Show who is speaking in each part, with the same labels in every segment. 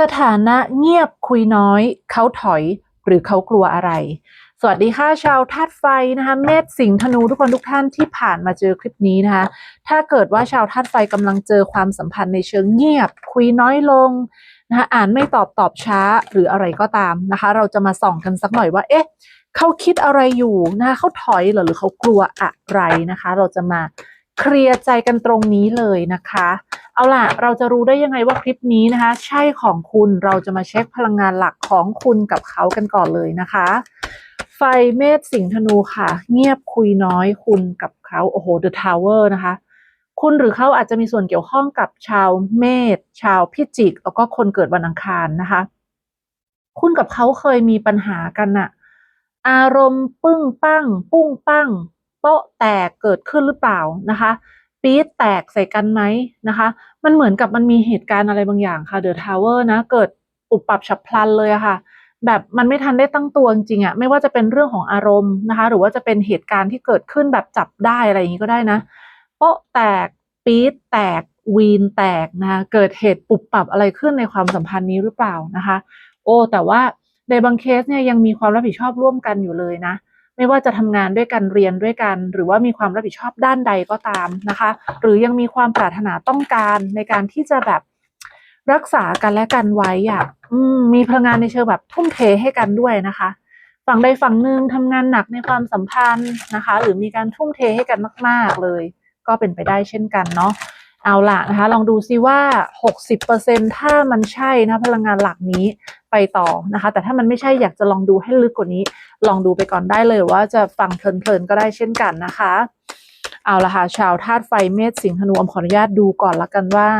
Speaker 1: สถานะเงียบคุยน้อย เขาถอยหรือเขากลัวอะไร สวัสดีค่ะชาวธาตุไฟนะคะเมษสิงห์ธนูทุกคนทุกท่านที่ผ่านมาเจอคลิปนี้นะคะ ถ้าเกิดว่าชาวธาตุไฟกำลังเจอความสัมพันธ์ในเชิงเงียบ คุยน้อยลงนะคะอ่านไม่ตอบตอบช้าหรืออะไรก็ตามนะคะ เราจะมาส่องกันสักหน่อยว่า เอ๊ะ เขาคิดอะไรอยู่นะคะเขาถอยเหรอหรือเขากลัวอะไรนะคะ เราจะมา เคลียร์ใจกันตรงนี้เลยนะคะ เอาล่ะ เราจะรู้ได้ยังไงว่าคลิปนี้นะคะ ใช่ของคุณเราจะมาเช็คพลังงานหลักของคุณกับเขากันก่อนเลยนะคะ ไฟเมษสิงห์ธนูค่ะ เงียบคุยน้อยคุณกับเขาโอ้โห The Tower นะคะ คุณหรือเขาอาจจะมีส่วนเกี่ยวข้องกับชาวเมษชาวพิจิก แล้วก็คนเกิดวันอังคารนะคะ คุณกับเขาเคยมีปัญหากันน่ะอารมณ์ปึ้งปั้ง ปุ้งปั้ง โป๊ะแตกเกิดขึ้นหรือเปล่านะคะ ปี๊ดแตกใส่กันไหมนะคะ มันเหมือนกับมันมีเหตุการณ์อะไรบางอย่างค่ะเดอะทาวเวอร์นะเกิดปุบปับฉับพลันเลยอะค่ะ แบบมันไม่ทันได้ตั้งตัวจริงๆอะไม่ว่าจะเป็นเรื่องของอารมณ์นะคะ หรือว่าจะเป็นเหตุการณ์ที่เกิดขึ้นแบบจับได้อะไรอย่างนี้ก็ได้นะโป๊ะแตกปี๊ดแตกวีนแตกนะคะเกิดเหตุปุบปรับอะไรขึ้นในความสัมพันธ์นี้หรือเปล่านะคะ โอ้แต่ว่าในบางเคสเนี่ยยังมีความรับผิดชอบร่วมกันอยู่เลยนะ ไม่ว่าจะทำงานด้วยกันเรียนด้วยกัน หรือว่ามีความรับผิดชอบด้านใดก็ตามนะคะ หรือยังมีความปรารถนาต้องการในการที่จะแบบรักษากันและกันไว้อะอืมมีพลังงานในเชิงแบบทุ่มเทให้กันด้วยนะคะ ฝั่งใดฝั่งหนึ่งทำงานหนักในความสัมพันธ์นะคะ หรือมีการทุ่มเทให้กันมาก ๆเลย ก็เป็นไปได้เช่นกันเนาะ เอาล่ะนะคะลองดูซิว่า 60%ถ้ามันใช่นะพลังงานหลักนี้ไปต่อนะคะ แต่ถ้ามันไม่ใช่อยากจะลองดูให้ลึกกว่านี้ ลองดูไปก่อนได้เลยว่าจะฟังเพลินๆก็ได้เช่นกันนะคะ เอาละค่ะชาวธาตุไฟเมษสิงห์ธนูอมขออนุญาตดูก่อนละกันว่า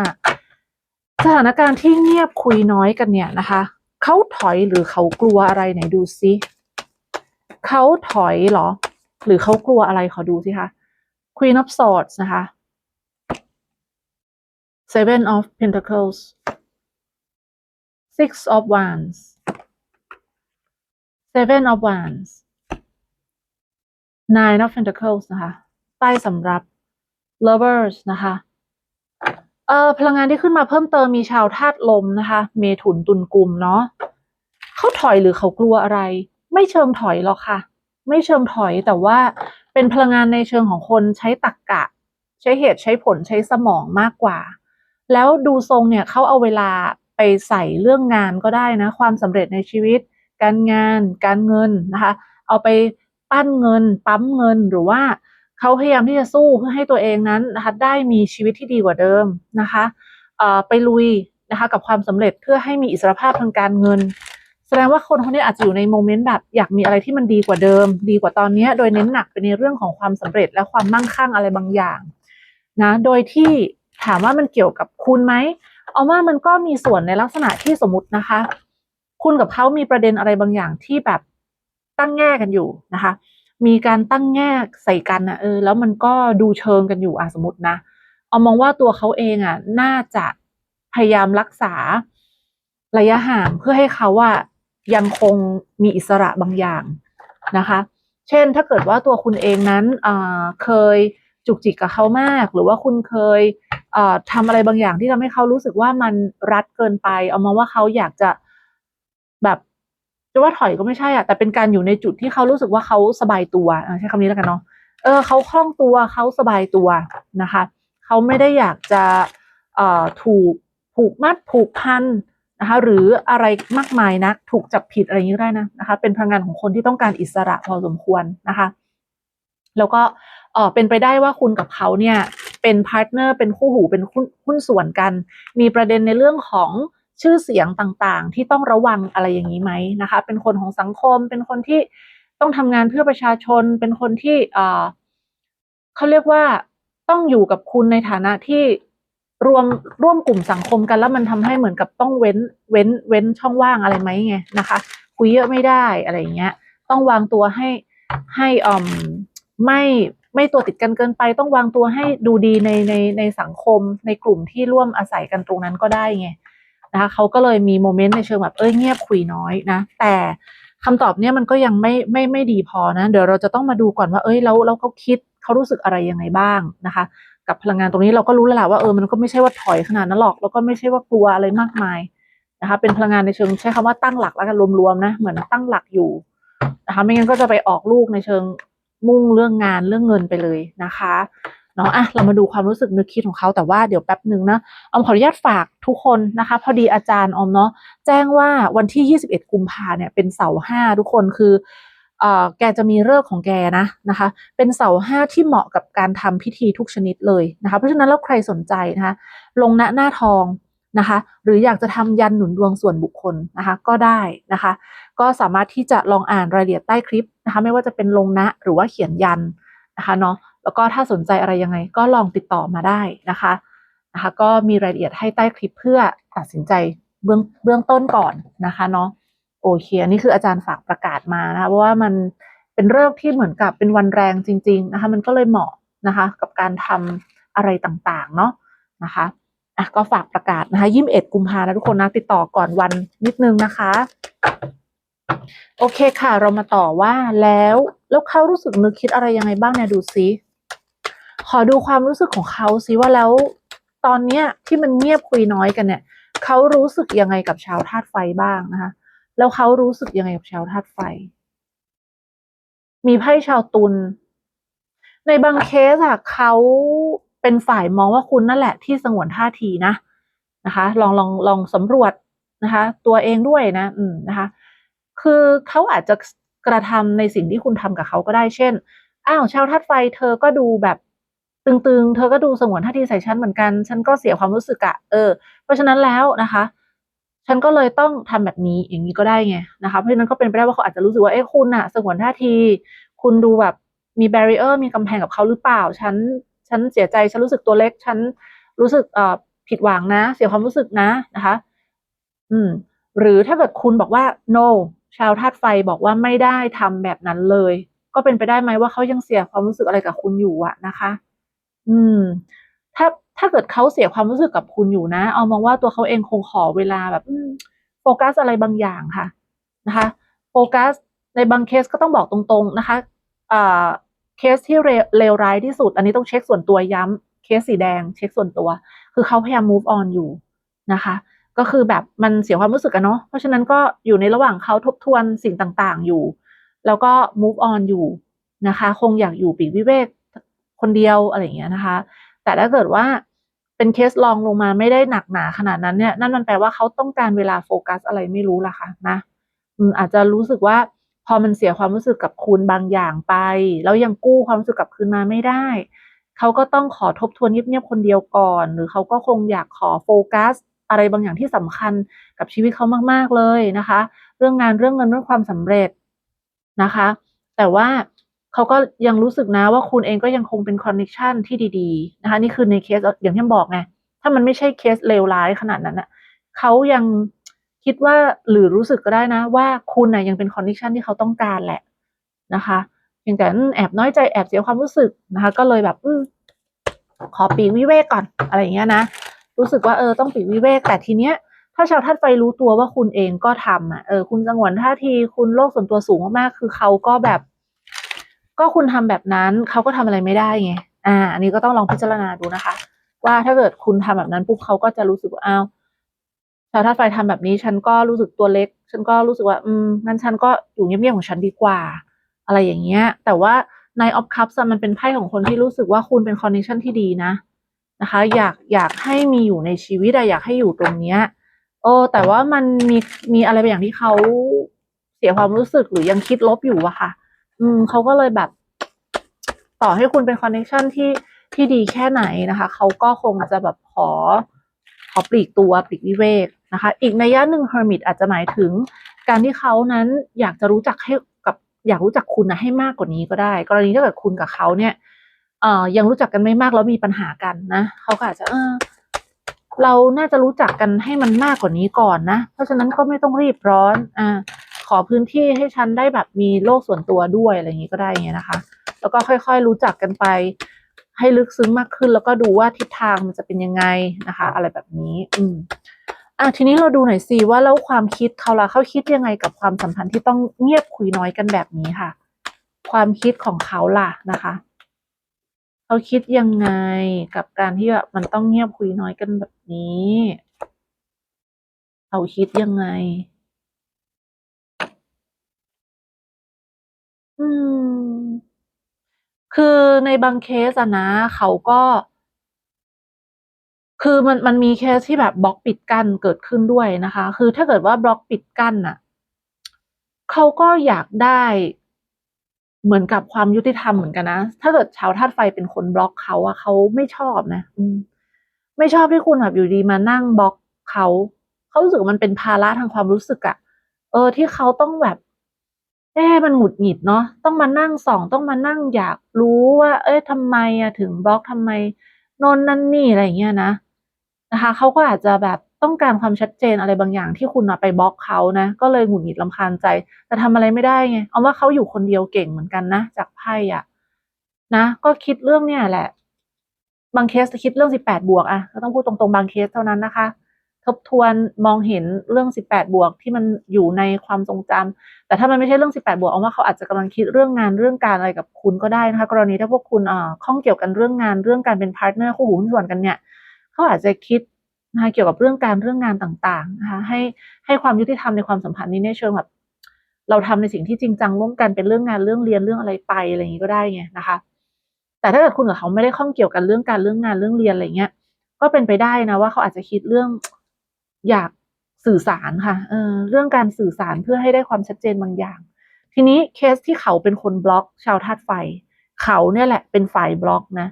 Speaker 1: สถานการณ์ที่เงียบคุยน้อยกันเนี่ยนะคะเขาถอยหรือเขากลัวอะไรไหนดูซิเขาถอยหรอ หรือเขากลัวอะไรขอดูสิคะ Queen of Swords นะคะ Seven of Pentacles Six of Wands Seven of Wands Nine of Pentacles นะคะ ใต้สำรับ Lovers นะคะเอ่อพลังงานที่ขึ้นมาเพิ่มเติมมีชาวธาตุลมนะคะ เมถุนตุลกุมเนาะเขาถอยหรือเขากลัวอะไร ไม่เชิงถอยหรอกค่ะ ไม่เชิงถอยแต่ว่าเป็นพลังงานในเชิงของคนใช้ตรรกกะ ใช้เหตุใช้ผลใช้สมองมากกว่า แล้วดูทรงเนี่ยเขาเอาเวลาไปใส่เรื่องงานก็ได้นะ ความสำเร็จในชีวิต การงาน การเงินนะคะ เอาไปปั้นเงิน ปั๊มเงินหรือว่าเขาพยายามที่จะสู้เพื่อให้ตัวเองนั้นนะคะได้มีชีวิตที่ดีกว่าเดิมนะคะเอ่อไปลุยนะคะกับความสำเร็จเพื่อให้มีอิสรภาพทางการเงิน แสดงว่าคนคนนี้อาจจะอยู่ในโมเมนต์แบบอยากมีอะไรที่มันดีกว่าเดิม ดีกว่าตอนนี้โดยเน้นหนักไปในเรื่องของความสำเร็จและความมั่งคั่งอะไรบางอย่างนะโดยที่ ถามว่ามันเกี่ยวกับคุณไหมเอาว่ามันก็มีส่วนในลักษณะที่สมมตินะคะ คุณกับเขามีประเด็นอะไรบางอย่างที่แบบตั้งแง่กันอยู่นะคะ มีการตั้งแง่ใส่กันนะเออแล้วมันก็ดูเชิงกันอยู่อะสมมตินะเอามองว่าตัวเขาเองอะ น่าจะพยายามรักษาระยะห่างเพื่อให้เขาอะยังคงมีอิสระบางอย่างนะคะ เช่นถ้าเกิดว่าตัวคุณเองนั้นเคยจุกจิกกับเขามาก หรือว่าคุณเคย ทำอะไรบางอย่างที่ทำให้เขารู้สึกว่ามันรัดเกินไป เอามองว่าเขาอยากจะแบบจะว่าถอยก็ไม่ใช่อะแต่เป็นการอยู่ในจุดที่เขารู้สึกว่าเขาสบายตัวใช้คำนี้แล้วกันเนาะเออเขาคล่องตัวเขาสบายตัวนะคะเขาไม่ได้อยากจะเอ่อถูกผูกมัดผูกพันนะคะหรืออะไรมากมายนะถูกจับผิดอะไรอย่างนี้ได้นะนะคะ เป็นพลังงานของคนที่ต้องการอิสระพอสมควรนะคะ แล้วก็เออเป็นไปได้ว่าคุณกับเขาเนี่ย เป็นพาร์ทเนอร์เป็นคู่หูเป็นหุ้นหุ้นส่วนกัน มีประเด็นในเรื่องของชื่อเสียงต่างๆ ที่ต้องระวังอะไรอย่างนี้ไหมนะคะ เป็นคนของสังคม เป็นคนที่ต้องทำงานเพื่อประชาชน เป็นคนที่เออเขาเรียกว่าต้องอยู่กับคุณในฐานะที่รวมร่วมกลุ่มสังคมกันแล้วมันทำให้เหมือนกับต้องเว้นเว้นเว้นช่องว่างอะไรไหมไงนะคะคุยเยอะไม่ได้อะไรอย่างเงี้ย ต้องวางตัวให้ให้อ่อมไม่ ไม่ตัวติดกันเกินไปต้องวางตัวให้ดูดีในในในสังคมในกลุ่มที่ร่วมอาศัยกันตรงนั้นก็ได้ไงนะคะเขาก็เลยมีโมเมนต์ในเชิงแบบเอ้ยเงียบคุยน้อยนะ แต่คำตอบเนี้ยมันก็ยังไม่ไม่ไม่ดีพอนะ เดี๋ยวเราจะต้องมาดูก่อนว่า เอ้ยแล้วแล้วเขาคิดเขารู้สึกอะไรยังไงบ้างนะคะ กับพลังงานตรงนี้เราก็รู้แล้วแหละว่าเออมันก็ไม่ใช่ว่าถอยขนาดนั้นหรอก แล้วก็ไม่ใช่ว่ากลัวอะไรมากมายนะคะ เป็นพลังงานในเชิงใช้คำว่าตั้งหลักแล้วกันรวมๆนะ เหมือนตั้งหลักอยู่นะคะ ไม่งั้นก็จะไปออกลูกในเชิง มุ่งเรื่องงานเรื่องเงินไปเลยนะคะเนาะอะเรามาดูความรู้สึกนึกคิดของเขาแต่ว่าเดี๋ยวแป๊บหนึ่งนะออมขออนุญาตฝากทุกคนนะคะ พอดีอาจารย์ออมเนาะแจ้งว่าวันที่ 21 กุมภาเนี่ยเป็นเสาห้าทุกคนคือเอ่อแกจะมีเลิกของแกนะนะคะ เป็นเสาห้าที่เหมาะกับการทำพิธีทุกชนิดเลยนะคะ เพราะฉะนั้นแล้วใครสนใจนะคะลงณหน้าทอง นะคะ หรืออยากจะทำยันหนุนดวงส่วนบุคคลนะคะก็ได้นะคะ ก็สามารถที่จะลองอ่านรายละเอียดใต้คลิปนะคะ ไม่ว่าจะเป็นลงนะหรือว่าเขียนยันนะคะเนาะแล้วก็ถ้าสนใจอะไรยังไง ก็ลองติดต่อมาได้นะคะนะคะ ก็มีรายละเอียดให้ใต้คลิปเพื่อตัดสินใจเบื้องเบื้องต้นก่อนนะคะเนาะโอเคอันนี้คืออาจารย์ฝากประกาศมานะคะเพราะว่ามันเป็นเรื่องที่เหมือนกับเป็นวันแรงจริง ๆนะคะ มันก็เลยเหมาะนะคะ กับการทำอะไรต่างๆ เนาะนะคะ อะก็ฝากประกาศนะคะยี่สิบเอ็ดกุมภานะทุกคนนะติดต่อก่อนวันนิดนึงนะคะ โอเคค่ะ เรามาต่อว่าแล้วแล้วเขารู้สึกนึกคิดอะไรยังไงบ้างเนี่ยดูซิขอดูความรู้สึกของเขาซิว่าแล้วตอนเนี้ยที่มันเงียบคุยน้อยกันเนี่ยเขารู้สึกยังไงกับชาวธาตุไฟบ้างนะคะ แล้วเขารู้สึกยังไงกับชาวธาตุไฟ มีไพ่ชาวตุลในบางเคสอะเขา เป็นฝ่ายมองว่าคุณนั่นแหละที่สงวนท่าทีนะนะคะ ลองลองลองสำรวจนะคะ ตัวเองด้วยนะอืมนะคะ คือเขาอาจจะกระทำในสิ่งที่คุณทำกับเขาก็ได้เช่นอ้าวชาวธาตุไฟเธอก็ดูแบบตึงๆ เธอก็ดูสงวนท่าทีใส่ฉันเหมือนกัน ฉันก็เสียความรู้สึกอะเออ เพราะฉะนั้นแล้วนะคะ ฉันก็เลยต้องทำแบบนี้อย่างนี้ก็ได้ไงนะคะ เพราะฉะนั้นก็เป็นไปได้ว่าเขาอาจจะรู้สึกว่าเอ้คุณอะสงวนท่าที คุณดูแบบมีแบรีเออร์มีกำแพงกับเขาหรือเปล่า ฉัน ฉันเสียใจฉันรู้สึกตัวเล็ก ฉันรู้สึกเอ่อผิดหวังนะ เสียความรู้สึกนะนะคะ อืม หรือถ้าเกิดคุณบอกว่า no ชาวธาตุไฟบอกว่าไม่ได้ทำแบบนั้นเลย ก็เป็นไปได้ไหมว่าเขายังเสียความรู้สึกอะไรกับคุณอยู่อะนะคะ อืม ถ้าถ้าเกิดเขาเสียความรู้สึกกับคุณอยู่นะ เอามองว่าตัวเขาเองคงขอเวลาแบบโฟกัสอะไรบางอย่างค่ะนะคะ โฟกัสในบางเคสก็ต้องบอกตรงๆนะคะอ่า เคสที่เลวร้ายที่สุด อันนี้ต้องเช็คส่วนตัวย้ำเคสสีแดง เช็คส่วนตัว คือเขาพยายาม move on อยู่นะคะ ก็คือแบบมันเสียความรู้สึกอะเนาะเพราะฉะนั้นก็อยู่ในระหว่างเขาทบทวนสิ่งต่างๆอยู่ แล้วก็ move on อยู่นะคะ คงอยากอยู่ปีกวิเวกคนเดียวอะไรอย่างเงี้ยนะคะ แต่ถ้าเกิดว่าเป็นเคสลองลงมาไม่ได้หนักหนาขนาดนั้นเนี่ย นั่นมันแปลว่าเขาต้องการเวลาโฟกัสอะไรไม่รู้ล่ะค่ะนะอาจจะรู้สึกว่า พอมันเสียความรู้สึกกับคุณบางอย่างไป แล้วยังกู้ความรู้สึกกลับคืนมาไม่ได้ เขาก็ต้องขอทบทวนเงียบๆคนเดียวก่อน หรือเขาก็คงอยากขอโฟกัส อะไรบางอย่างที่สำคัญกับชีวิตเขามากๆเลยนะคะ เรื่องงานเรื่องเงินเรื่องความสำเร็จนะคะ แต่ว่าเขาก็ยังรู้สึกนะว่าคุณเองก็ยังคงเป็นคอนเนคชันที่ดีๆนะคะนี่คือในเคสอย่างที่บอกไงถ้ามันไม่ใช่เคสเลวร้ายขนาดนั้นนะเขายัง คิดว่าหรือรู้สึกก็ได้นะว่าคุณนะยังเป็นคอนเนคชันที่เขาต้องการแหละนะคะเพียงแต่แอบน้อยใจแอบเสียความรู้สึกนะคะ ก็เลยแบบอืขอปีวิเวกก่อนอะไรอย่างเงี้ยนะรู้สึกว่าเออต้องปีกวิเวก แต่ทีเนี้ย ถ้าชาวธาตุไฟรู้ตัวว่าคุณเองก็ทำอะเออคุณสงวนท่าทีคุณโลกส่วนตัวสูงมากๆคือเขาก็แบบ ก็คุณทำแบบนั้นเขาก็ทำอะไรไม่ได้ไงอ่า อันนี้ก็ต้องลองพิจารณาดูนะคะ ว่าถ้าเกิดคุณทำแบบนั้นปุ๊บเขาก็จะรู้สึกว่าอ้าว ชาวธาไฟทำแบบนี้ฉันก็รู้สึกตัวเล็ก ฉันก็รู้สึกว่า อืมงั้นฉันก็อยู่เงียบๆของฉันดีกว่า อะไรอย่างเงี้ย แต่ว่าในออฟคัพมันเป็นไพ่ของคนที่รู้สึกว่าคุณเป็นคอนเนคชั่นที่ดีนะนะคะ อยากอยากให้มีอยู่ในชีวิตอะอยากให้อยู่ตรงเนี้ยโอ้แต่ว่ามันมีมีอะไรบางอย่างที่เขาเสียความรู้สึกหรือยังคิดลบอยู่อะค่ะ อืมเขาก็เลยแบบ ต่อให้คุณเป็นคอนเนคชันที่ที่ดีแค่ไหนนะคะเขาก็คงจะแบบขอขอปลีกตัวปลีกวิเวก นะคะ อีกในย่าหนึ่ง hermit อาจจะหมายถึง การที่เขานั้นอยากจะรู้จักให้กับอยากรู้จักคุณนะให้มากกว่านี้ก็ได้ กรณีถ้าเกิดคุณกับเขาเนี่ยเอ่อยังรู้จักกันไม่มากแล้วมีปัญหากันนะเขาก็อาจจะเออเราน่าจะรู้จักกันให้มันมากกว่านี้ก่อนนะ เพราะฉะนั้นก็ไม่ต้องรีบร้อนอ่าขอพื้นที่ให้ฉันได้แบบมีโลกส่วนตัวด้วยอะไรอย่างนี้ก็ได้เงี้ยนะคะ แล้วก็ค่อยๆรู้จักกันไป ให้ลึกซึ้งมากขึ้น แล้วก็ดูว่าทิศทางมันจะเป็นยังไงนะคะ อะไรแบบนี้ อืม อะทีนี้เราดูหน่อยสิว่าแล้วความคิดเขาละเขาคิดยังไงกับความสัมพันธ์ที่ต้องเงียบคุยน้อยกันแบบนี้ค่ะ ความคิดของเขาล่ะนะคะเขาคิดยังไงกับการที่แบบมันต้องเงียบคุยน้อยกันแบบนี้เขาคิดยังไง อืม คือในบางเคสอะนะเขาก็ คือมันมันมีเคสที่แบบบล็อกปิดกั้นเกิดขึ้นด้วยนะคะ คือถ้าเกิดว่าบล็อกปิดกั้นน่ะเขาก็อยากได้เหมือนกับความยุติธรรมเหมือนกันนะ ถ้าเกิดชาวธาตุไฟเป็นคนบล็อกเขาอะเขาไม่ชอบนะไม่ชอบที่คุณแบบอยู่ดีมานั่งบล็อกเขาเขารู้สึกมันเป็นภาระทางความรู้สึกอะเออ ที่เขาต้องแบบเอ๊มันหงุดหงิดเนาะต้องมานั่งส่อง ต้องมานั่งอยากรู้ว่า เอ๊ะทำไมอะถึงบล็อกทำไมนนนั่นนี่อะไรเงี้ยนะ นะคะเขาก็อาจจะแบบต้องการความชัดเจนอะไรบางอย่างที่คุณไปบล็อกเขานะ ก็เลยหงุดหงิดรำคาญใจ แต่ทำอะไรไม่ได้ไงเอาว่าเขาอยู่คนเดียวเก่งเหมือนกันนะ จากไพ่อะนะ ก็คิดเรื่องเนี่ยแหละ บางเคสจะคิดเรื่อง18บแปดบวกอะก็ต้องพูดตรงๆบางเคสเท่านั้นนะคะ ทบทวนมองเห็นเรื่อง18บแปดบวกที่มันอยู่ในความทรงจำแต่ถ้ามันไม่ใช่เรื่อง18บแปดบวกเอาว่าเขาอาจจะกำลังคิดเรื่องงานเรื่องการอะไรกับคุณก็ได้นะคะ กรณีถ้าพวกคุณเอ่อข้องเกี่ยวกันเรื่องงานเรื่องการเป็นพาร์ตเนอร์คู่หูหุ้นส่วนกันเนี่ย เขาอาจจะคิดนะคะเกี่ยวกับเรื่องการเรื่องงานต่างๆนะคะให้ให้ความยุติธรรมในความสัมพันธ์นี้ในเชิงแบบเราทำในสิ่งที่จริงจังร่วมกันเป็นเรื่องงานเรื่องเรียนเรื่องอะไรไปอะไรอย่างงี้ก็ได้ไงนะคะ แต่ถ้าเกิดคุณกับเขาไม่ได้ข้องเกี่ยวกันเรื่องการเรื่องงานเรื่องเรียนอะไรเงี้ย ก็เป็นไปได้นะว่าเขาอาจจะคิดเรื่องอยากสื่อสารค่ะเออเรื่องการสื่อสารเพื่อให้ได้ความชัดเจนบางอย่าง ทีนี้เคสที่เขาเป็นคนบล็อกชาวธาตุไฟ เขาเนี่ยแหละเป็นฝ่ายบล็อกนะ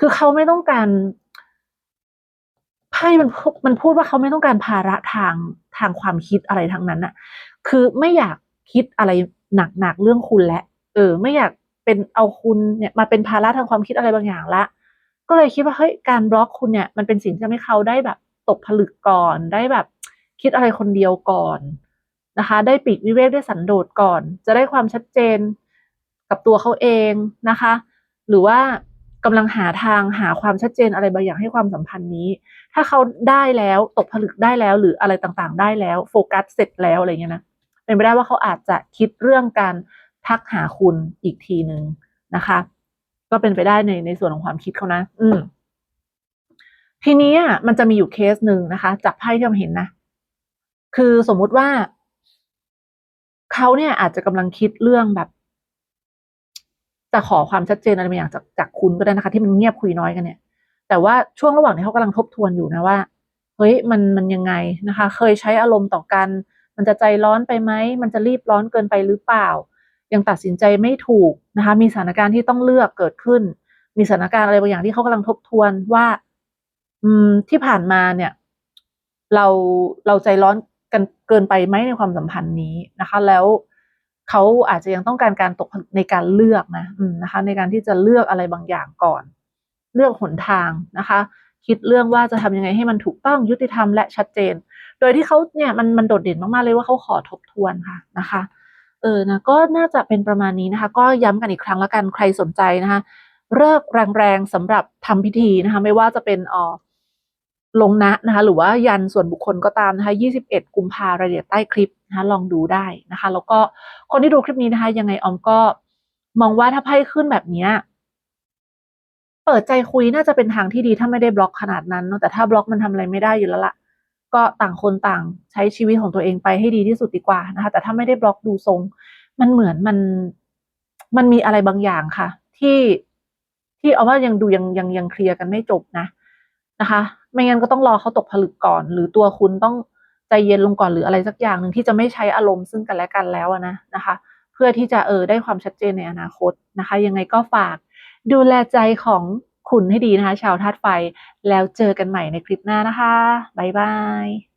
Speaker 1: คือเขาไม่ต้องการ ไพ่มันพมันพูดว่าเขาไม่ต้องการภาระทางทางความคิดอะไรทั้งนั้นน่ะคือไม่อยากคิดอะไรหนักๆเรื่องคุณแล้วเออ ไม่อยากเป็นเอาคุณเนี่ยมาเป็นภาระทางความคิดอะไรบางอย่างล้วก็เลยคิดว่าเฮ้ยการบล็อกคุณเนี่ยมันเป็นสิ่งที่ทำให้เขาได้แบบ ตกผลึกก่อนได้แบบคิดอะไรคนเดียวก่อนนะคะ ได้ปีกวิเวกได้สันโดษก่อน จะได้ความชัดเจนกับตัวเขาเองนะคะ หรือว่ากำลังหาทางหาความชัดเจนอะไรบางอย่างให้ความสัมพันธ์นี้ ถ้าเขาได้แล้วตกผลึกได้แล้ว หรืออะไรต่างๆ ได้แล้วโฟกัสเสร็จแล้วอะไรเงี้ยนะเป็นไปได้ว่าเขาอาจจะคิดเรื่องการทักหาคุณอีกทีหนึ่งนะคะ ก็เป็นไปได้ในในส่วนของความคิดเขานะ อืมทีนี้มันจะมีอยู่เคสหนึ่งนะคะ จากไพ่ที่เราเห็นนะคือสมมุติว่าเขาเนี่ยอาจจะกำลังคิดเรื่องแบบจะขอความชัดเจนอะไรบางอย่างจากจากคุณก็ได้นะคะ ที่มันเงียบคุยน้อยกันเนี่ย แต่ว่าช่วงระหว่างที่เขากำลังทบทวนอยู่นะว่าเฮ้ยมันมันยังไงนะคะ เคยใช้อารมณ์ต่อกัน มันจะใจร้อนไปไหมมันจะรีบร้อนเกินไปหรือเปล่า ยังตัดสินใจไม่ถูกนะคะ มีสถานการณ์ที่ต้องเลือกเกิดขึ้น มีสถานการณ์อะไรบางอย่างที่เขากำลังทบทวนว่า อืมที่ผ่านมาเนี่ย เราเราใจร้อนกันเกินไปไหมในความสัมพันธ์นี้นะคะ แล้วเขาอาจจะยังต้องการการตกในการเลือกนะนะคะ ในการที่จะเลือกอะไรบางอย่างก่อน เลือกหนทางนะคะ คิดเรื่องว่าจะทำยังไงให้มันถูกต้องยุติธรรมและชัดเจน โดยที่เขาเนี่ยมันมันโดดเด่นมากๆเลยว่าเขาขอทบทวนค่ะนะคะเออนะก็น่าจะเป็นประมาณนี้นะคะ ก็ย้ำกันอีกครั้งแล้วกันใครสนใจนะคะฤกษ์แรงๆสำหรับทำพิธีนะคะ ไม่ว่าจะเป็นอ่อลงนะนะคะ หรือว่ายันส่วนบุคคลก็ตามนะคะ 21 กุมภารายละเอียดใต้คลิปนะคะลองดูได้นะคะ แล้วก็คนที่ดูคลิปนี้นะคะ ยังไงออมก็มองว่าถ้าไพ่ขึ้นแบบนี้ เปิดใจคุยน่าจะเป็นทางที่ดีถ้าไม่ได้บล็อกขนาดนั้นเนาะแต่ถ้าบล็อกมันทำอะไรไม่ได้อยู่แล้วล่ะ ก็ต่างคนต่างใช้ชีวิตของตัวเองไปให้ดีที่สุดดีกว่านะคะ แต่ถ้าไม่ได้บล็อกดูทรง มันเหมือนมันมันมีอะไรบางอย่างค่ะ ที่ที่ออมว่ายังดูยังยังยังเคลียร์กันไม่จบนะนะคะ ไม่งั้นก็ต้องรอเขาตกผลึกก่อน หรือตัวคุณต้องใจเย็นลงก่อนหรืออะไรสักอย่างหนึ่งที่จะไม่ใช้อารมณ์ซึ่งกันและกันแล้วนะนะคะ เพื่อที่จะเออได้ความชัดเจนในอนาคตนะคะ ยังไงก็ฝาก ดูแลใจของคุณให้ดีนะคะ ชาวธาตุไฟ แล้วเจอกันใหม่ในคลิปหน้านะคะ บ๊ายบาย